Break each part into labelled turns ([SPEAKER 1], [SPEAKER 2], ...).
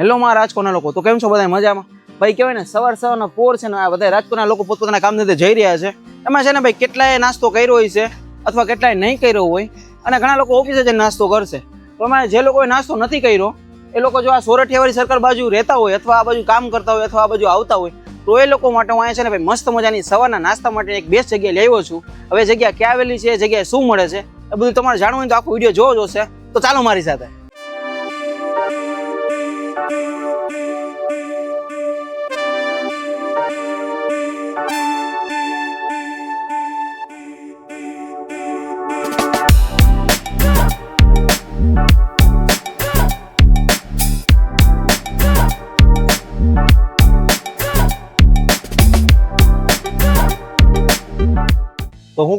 [SPEAKER 1] Hello માં રાજકોટના લોકો, તો કેમ છો બધા મજામાં? ભાઈ, કહેવાય ને, સવાર સવારના પોર છે ને, આ બધા રાજકોટના લોકો પોતપોતાના કામ ધંધે જઈ રહ્યા છે. એમાં છે ને ભાઈ, કેટલાય નાસ્તો કર્યો હોય છે અથવા કેટલાય નહીં કર્યો હોય, અને ઘણા લોકો ઓફિસે જઈને નાસ્તો કરશે. તો એમાં જે લોકોએ નાસ્તો નથી કર્યો, એ લોકો જો આ સોરઠિયાવાળી સરકાર બાજુ રહેતા હોય અથવા આ બાજુ કામ કરતા હોય અથવા આ બાજુ આવતા હોય, તો એ લોકો માટે હું અહીંયા છે ને ભાઈ, મસ્ત મજાની સવારના નાસ્તા માટે એક બેસ્ટ જગ્યાએ લેવો છું. હવે જગ્યા ક્યાં આવેલી છે, જગ્યાએ શું મળે છે, એ બધું તમારે જાણવું હોય તો આખો વીડિયો જોવો જોશે તો ચાલો મારી સાથે.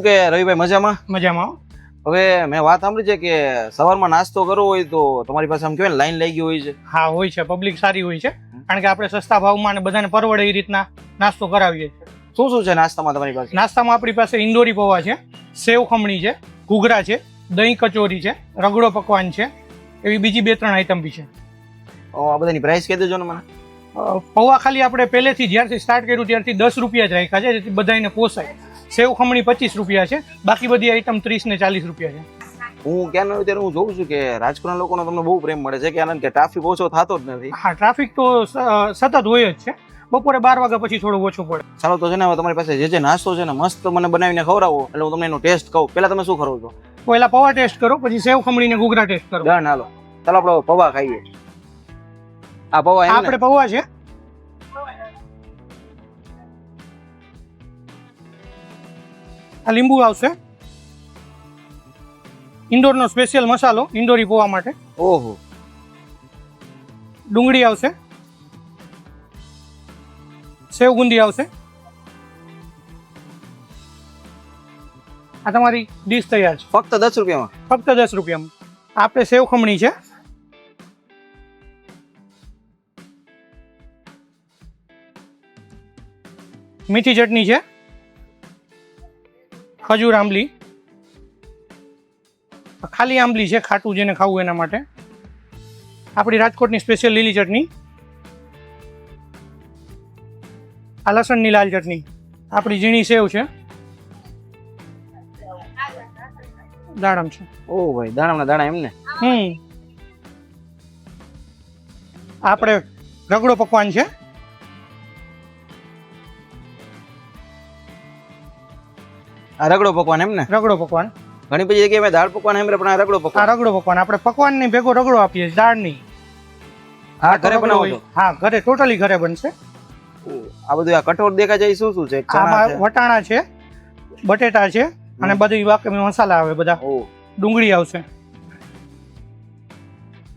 [SPEAKER 1] કે રવિભાઈ મજામાં?
[SPEAKER 2] મજામાં.
[SPEAKER 1] હવે મેં વાત સાંભળી છે કે સવારમાં નાસ્તો કરવો હોય તો તમારી પાસે આમ કહેવાય લાઈન લાગી હોય છે.
[SPEAKER 2] હા હોય છે. પબ્લિક સારી હોય છે. કારણ કે આપણે સસ્તા ભાવમાં અને બધાને પરવડે એ રીતના નાસ્તો કરાવીએ છીએ.
[SPEAKER 1] શું શું છે નાસ્તામાં તમારી પાસે?
[SPEAKER 2] નાસ્તામાં આપણી પાસે ઇન્દોરી પૌવા છે સેવ ખમણી છે ઘૂઘરા છે દહીં કચોરી છે રગડો પકવાન છે એવી બીજી બે ત્રણ આઈટમ બી છે.
[SPEAKER 1] આ બધાની પ્રાઇસ કહી દેજો ને મને.
[SPEAKER 2] પૌવા ખાલી આપણે પહેલેથી જ્યારથી સ્ટાર્ટ કર્યું ત્યારથી દસ રૂપિયા જ રાખ્યા છે જેથી બધાને પોસાય. સેવ ખમણી પચીસ રૂપિયા છે બાકી બધી આઈટમ ત્રીસ ને ચાલીસ રૂપિયા છે.
[SPEAKER 1] હું ક્યાં અત્યારે હું જોઉં છું કે રાજકોટના લોકોનો તમને બહુ પ્રેમ મળે છે કે આનંદ કે ટ્રાફિક ઓછો થતો જ નથી.
[SPEAKER 2] હા ટ્રાફિક તો સતત હોય જ છે. બપોરે બાર વાગ્યા પછી થોડું ઓછું પડે.
[SPEAKER 1] ચાલો તો છે ને હવે તમારી પાસે જે જે નાસ્તો છે ને મસ્ત મને બનાવીને ખવડાવો એટલે હું તમને એનો ટેસ્ટ કહું. પહેલા તમે શું કરો છો?
[SPEAKER 2] પહેલા પૌવા ટેસ્ટ કરો પછી સેવ ખમણી ને ઘૂઘરા ટેસ્ટ કરો.
[SPEAKER 1] ડન હાલો. ચાલો આપણે પૌવા ખાઈએ. આ પૌવા
[SPEAKER 2] આપણે પૌવા છે. આ લીંબુ આવશે. ઇન્દોરનો સ્પેશિયલ મસાલો ઇન્દોરી પોવા માટે.
[SPEAKER 1] ઓહો.
[SPEAKER 2] ડુંગળી આવશે. સેવ ગુંદી આવશે. આ તમારી ડીશ તૈયાર છે.
[SPEAKER 1] ફક્ત દસ રૂપિયામાં?
[SPEAKER 2] ફક્ત દસ રૂપિયામાં. આપણે સેવ ખમણી છે. મીઠી ચટણી છે. ખજૂર આંબલી. ખાલી આંબલી છે ખાટું જેને ખાવું એના માટે. આપણી રાજકોટની સ્પેશિયલ લીલી ચટણી. આ લસણની લાલ ચટણી. આપણી ઝીણી સેવ છે. દાડમ છે.
[SPEAKER 1] ઓહ ભાઈ દાણાના દાણા એમ ને
[SPEAKER 2] હમ. આપણે રગડો પકવાન છે.
[SPEAKER 1] આ રગડો પકવાન એમ ને?
[SPEAKER 2] રગડો પકવાન.
[SPEAKER 1] ઘણી બધી જગ્યાએ મેં દાળ પકવાન એમ પણ આ રગડો
[SPEAKER 2] આ રગડો પકવાન. આપણે પકવાનની ભેગો રગડો આપીએ છીએ દાળની
[SPEAKER 1] હા ઘરે બનાવો
[SPEAKER 2] હા ઘરે ટોટલી ઘરે બનશે.
[SPEAKER 1] આ બધું આ કઠોળ છે એ શું શું છે?
[SPEAKER 2] આમાં વટાણા છે બટેટા છે અને બધી બાકી મસાલા આવે બધા. ડુંગળી આવશે.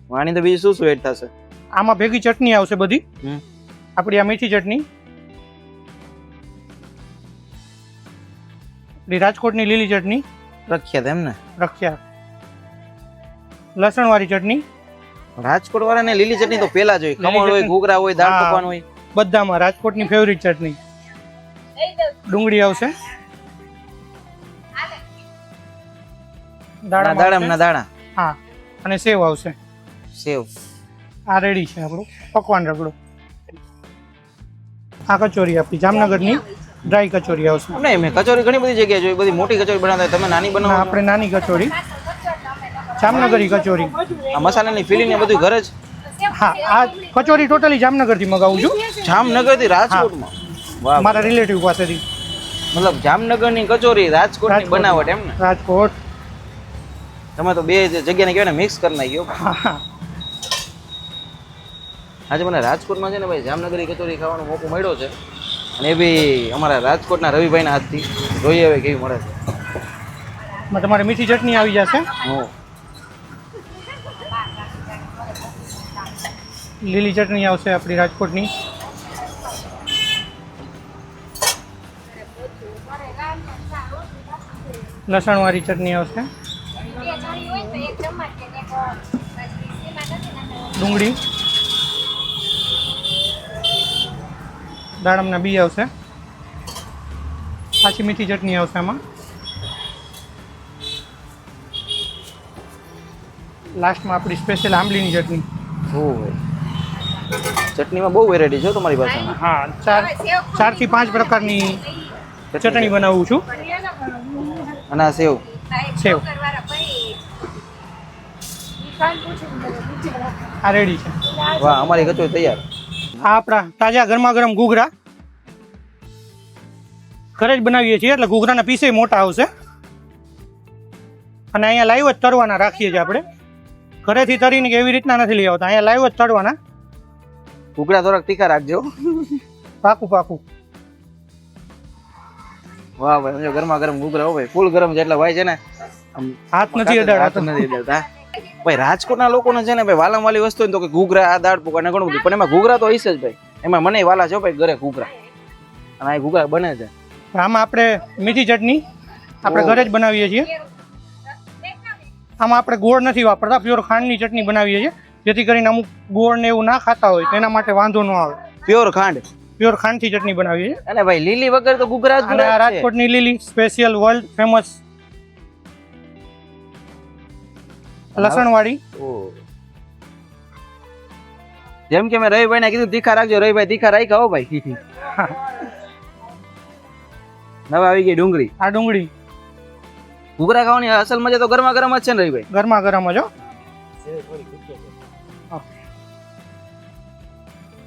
[SPEAKER 1] વાણી તો બીજું શું શું એડ થશે?
[SPEAKER 2] આમાં ભેગી ચટણી આવશે બધી. આપણી આ મીઠી ચટણી. આપણી રાજકોટની લીલી ચટણી
[SPEAKER 1] પ્રખ્યાત એમ ને
[SPEAKER 2] રખ્યા. લસણ વાળી ચટણી.
[SPEAKER 1] રાજકોટ વાળાને લીલી ચટણી તો પેલા જ હોય. ખમણ હોય. ઘૂઘરા હોય દાળ પકવાન હોય.
[SPEAKER 2] બધામાં રાજકોટની ફેવરિટ ચટણી. ડુંગળી આવશે. દાડા
[SPEAKER 1] દાડમના દાણા.
[SPEAKER 2] હા. અને સેવ આવશે.
[SPEAKER 1] સેવ.
[SPEAKER 2] આ રેડી છે આપણું. પકવાન રગડો. આ કચોરી આપી. જામનગરની ડ્રાય કચોરી આવશે
[SPEAKER 1] નહીં મેં કચોરી ઘણી બધી જગ્યાએ જોઈ બધી મોટી કચોરી બનાવતા તમે નાની બનાવો
[SPEAKER 2] આપણે નાની કચોરી. જામનગરી કચોરી.
[SPEAKER 1] આ મસાલાની ફિલિંગ ને બધું ઘરે જ?
[SPEAKER 2] હા આ કચોરી ટોટલી જામનગરથી મગાવું છું.
[SPEAKER 1] જામનગરથી રાજકોટમાં?
[SPEAKER 2] મારા રિલેટિવ પાસેથી.
[SPEAKER 1] મતલબ જામનગરની કચોરી રાજકોટની
[SPEAKER 2] રાજકોટ.
[SPEAKER 1] બનાવટ એમ ને?
[SPEAKER 2] રાજકોટ.
[SPEAKER 1] તમે તો બે જગ્યાને કહેવાય ને મિક્સ કરી નાખ્યો. આજે મને રાજકોટમાં છે ને ભાઈ જામનગરી કચોરી ખાવાનો મોકો મળ્યો છે. અને એ બી અમારા રાજકોટના રવિભાઈના હાથથી. જોઈએ હવે કેવી મળે છે.
[SPEAKER 2] તમારે મીઠી ચટણી આવી જશે. લીલી ચટણી આવશે આપણી રાજકોટની. લસણવાળી ચટણી આવશે. ડુંગળી. દાડમના બી આવશે. પાછી મીઠી ચટણી આવશે આમાં. લાસ્ટમાં આપણી સ્પેશિયલ આંબલીની ચટણી.
[SPEAKER 1] ઓ ભાઈ. ચટણીમાં બહુ વેરાયટી છે તમારી પાસે
[SPEAKER 2] હા ચાર ચારથી પાંચ પ્રકારની ચટણી બનાવું છું.
[SPEAKER 1] અને આ સેવ.
[SPEAKER 2] સેવ. આ રેડી છે.
[SPEAKER 1] વાહ અમારી કચોરી તૈયાર.
[SPEAKER 2] આ આપણા તાજા ગરમા ગરમ ઘૂઘરા. ઘરે જ બનાવીએ છીએ એટલે ઘૂઘરાના પીસે મોટા આવશે. અને અહીંયા લાઈવ જ તરવાના રાખીએ છીએ આપણે. ઘરેથી તરીને કે એવી રીતના નથી લઈ આવતા અહીંયા લાઈવ જ તરવાના.
[SPEAKER 1] ઘૂઘરા થોડાક તીખા રાખજો.
[SPEAKER 2] પાકું પાકું.
[SPEAKER 1] વાહ ભાઈ ગરમા ગરમ ઘૂઘરા હોય ફૂલ ગરમ છે એટલે ભાઈ છે ને
[SPEAKER 2] હાથ નથી
[SPEAKER 1] હાથ નથી અડાડતા. ભાઈ રાજકોટના લોકોને છે ને ભાઈ વાલામ વાલી વસ્તુ હોય ને તો કે ઘૂઘરા આ દાળ પૂકા ને ઘણું બધું. પણ એમાં ઘૂઘરા તો હશે જ ભાઈ. એમાં મને વાલા છે ભાઈ ઘરે ઘૂઘરા. અને આ ઘૂઘરા બને છે.
[SPEAKER 2] આમાં આપણે મીઠી ચટણી આપણે ઘરે જ બનાવીએ છીએ. આમાં આપણે ગોળ નથી વાપરતા પ્યોર ખાંડની ચટણી બનાવીએ છીએ. જેથી કરીને અમુક ગોળ ને એવું ના ખાતા હોય તેના માટે વાંધો ન આવે.
[SPEAKER 1] પ્યોર ખાંડ.
[SPEAKER 2] પ્યોર ખાંડથી ચટણી બનાવીએ છીએ.
[SPEAKER 1] અને ભાઈ લીલી વગર તો છે.
[SPEAKER 2] રાજકોટની લીલી સ્પેશિયલ વર્લ્ડ ફેમસ લસણવાળી.
[SPEAKER 1] જેમ કે મેં રવિભાઈ ને કીધું તીખા રાખજો. રવિભાઈ તીખા રાખી હો ભાઈ. હવે આવી ગઈ ડુંગળી.
[SPEAKER 2] આ ડુંગળી.
[SPEAKER 1] ઘૂઘરા ખાવાની અસલ મજા તો ગરમા ગરમ જ છે ને રવિભાઈ.
[SPEAKER 2] ગરમા ગરમ જ હો.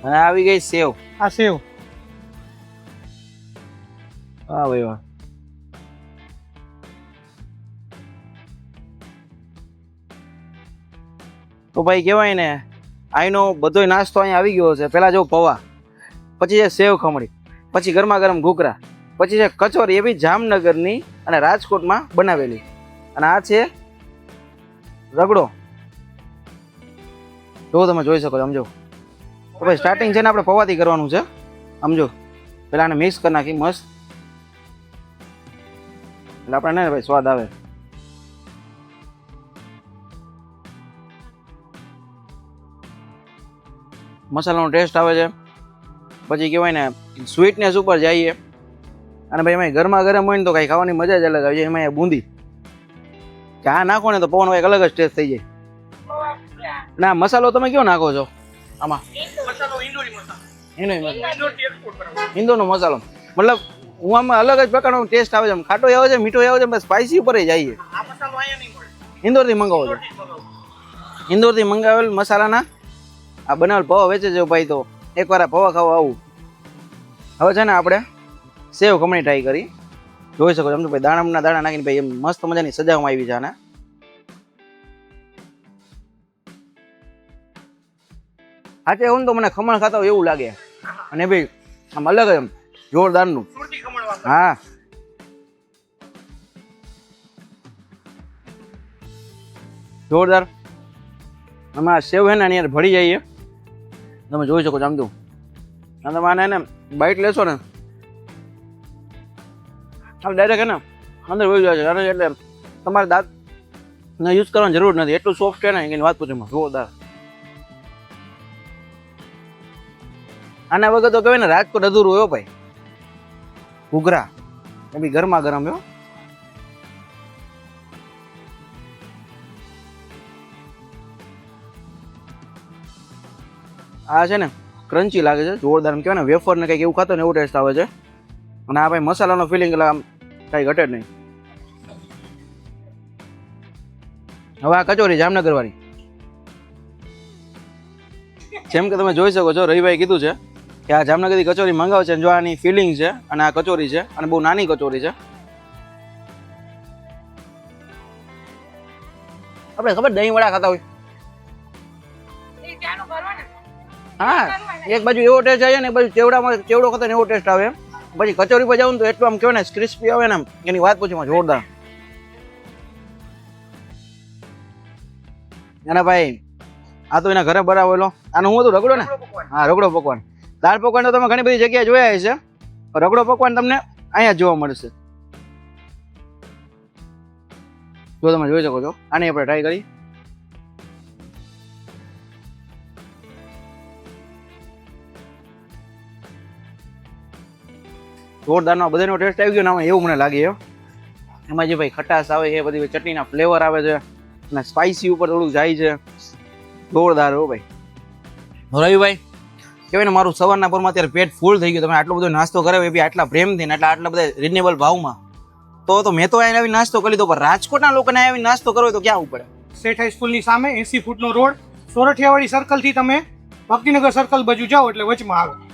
[SPEAKER 1] અને આવી ગઈ સેવ.
[SPEAKER 2] આ સેવ.
[SPEAKER 1] વાહ ભાઈ વાહ. તો ભાઈ કહેવાય ને અહીંનો બધો નાસ્તો અહીંયા આવી ગયો છે. પહેલાં જો પૌવા, પછી છે સેવ ખમણી, પછી ગરમા ગરમ ઘૂકરા પછી છે કચોરી એ બી જામનગરની અને રાજકોટમાં બનાવેલી. અને આ છે રગડો. જો તમે જોઈ શકો છો સમજો તો ભાઈ સ્ટાર્ટિંગ છે ને આપણે પૌવાથી કરવાનું છે. સમજો પહેલાં આને મિક્સ કરી નાખી, મસ્ત. એટલે આપણે ને ભાઈ સ્વાદ આવે. મસાલાનો ટેસ્ટ આવે છે. પછી કહેવાય ને સ્વીટનેસ ઉપર જઈએ. અને ભાઈ એમાં ગરમા ગરમ હોય ને તો કાંઈ ખાવાની મજા જ અલગ આવી જાય એમાં એ બુંદી. કે આ નાખો ને તો પવન એક અલગ જ ટેસ્ટ થઈ જાય. ના મસાલો તમે કયો નાખો છો? આમાં. હિન્દુનો મસાલો. મતલબ હું આમાં અલગ જ પ્રકારનો ટેસ્ટ આવે છે. ખાટો આવે છે મીઠો આવે છે બસ સ્પાઇસી ઉપર જઈએ ઇન્દોરથી મંગાવો છો? ઇન્દોરથી મંગાવેલ મસાલાના? આ બનાવેલ પૌવા વેચે છે ભાઈ તો. એકવાર આ પૌવા ખાવા આવું. હવે છે ને આપણે સેવ ખમણી ટ્રાય કરી. જોઈ શકો છો ભાઈ દાણામના દાણા નાખીને ભાઈ એમ મસ્ત મજાની સજાવવામાં આવી છે આને. સાચે એવું તો મને ખમણ ખાતા હોય એવું લાગે. અને ભાઈ આમ અલગ એમ જોરદારનું. હા. જોરદાર. આમાં સેવ હે ને એની ભળી જઈએ તમે જોઈ શકો છો, આમ જો અને તમે આને ને બાઈટ લેશો ને. આમ ડાયરેક્ટ એને અંદર વહી જાય છે અને એટલે તમારે દાંત ને યુઝ કરવાની જરૂર નથી. એટલું સોફ્ટ છે ને, એની વાત પૂછે એમાં. જોરદાર. આના વગર તો કહેવાય ને, રાજકોટ અધૂરું હોય ભાઈ. ઘૂઘરા. એ બી ગરમા ગરમ, હો. આ છે ને ક્રન્ચી લાગે છે, જોરદાર એમ કહેવાય ને વેફરને કંઈક એવું ખાતો ને, એવું ટેસ્ટ આવે છે. અને આ ભાઈ મસાલાનો ફિલિંગ એટલે આમ કાંઈ ઘટે જ નહીં. હવે આ કચોરી જામનગરવાળી. જેમ કે તમે જોઈ શકો છો, રવિભાઈ કીધું છે કે આ જામનગરની કચોરી મંગાવે છે જો આની ફિલિંગ છે અને આ કચોરી છે અને બહુ નાની કચોરી છે. આપણે ખબર દહીં વડા ખાતા હોય? હા, એક બાજુ એવો ટેસ્ટ આવે ને એક બાજુ ચેવડામાં ચેવડો ખાતા એવો ટેસ્ટ આવે પછી કચોરી પર જાવ ને તો એટલું આમ કહેવાય ને ક્રિસ્પી આવે ને આમ. એની વાત પૂછીમાં જોરદાર. અને ભાઈ, આ તો એના ઘરે બનાવેલો આનું હું હતું, રગડો ને? હા, રગડો પકવાન. દાળ પકવાન તો તમે ઘણી બધી જગ્યાએ જોયા પણ રગડો પકવાન તમને અહીંયા જોવા મળશે. જો તમે જોઈ શકો છો. આની આપણે ટ્રાય કરી. જોરદારનો બધાનો ટેસ્ટ આવી ગયો ને આમાં એવું મને લાગે એમાં જે ભાઈ ખટાશ આવે એ બધી ચટણીના ફ્લેવર આવે છે અને સ્પાઇસી ઉપર થોડું જાય છે. જોરદાર હો ભાઈ. રવિભાઈ? કહેવાય ને મારું સવારના પરમાં અત્યારે પેટ ફૂલ થઈ ગયું. તમે આટલો બધો નાસ્તો કરાવ્યો એ બી આટલા પ્રેમથી ને આટલા આટલા બધા રિઝનેબલ ભાવમાં. તો તો મેં તો અહીંયા આવી નાસ્તો કરી લીધો પણ રાજકોટના લોકોને આવી નાસ્તો કરવો તો ક્યાં ઉપડે?
[SPEAKER 2] સેઠ હાઈસ્કૂલની સામે એસી ફૂટનો રોડ સોરઠિયાવાડી સર્કલથી તમે ભક્તિનગર સર્કલ બાજુ જાઓ એટલે વચમાં આવે.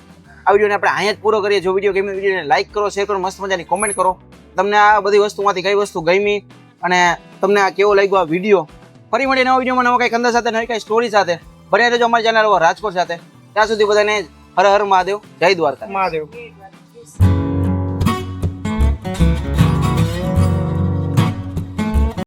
[SPEAKER 1] આ વિડીયોને આપણે અહીંયા જ પૂરો કરીએ. જો વીડિયો ગમી વિડીયોને લાઈક કરો શેર કરો, મસ્ત મજાની કોમેન્ટ કરો. તમને આ બધી વસ્તુમાંથી કઈ વસ્તુ ગમી અને તમને આ કેવો લાગ્યો આ વીડિયો? ફરી મળીએ નવા વિડીયોમાં નવા કંઈક અંદર સાથે, નવી કંઈ સ્ટોરી સાથે. ભર્યા રહેજો અમારી ચેનલ રાજકોટ સાથે. ત્યાં સુધી બધાને હર હર મહાદેવ, જય દ્વારકા
[SPEAKER 2] મહાદેવ.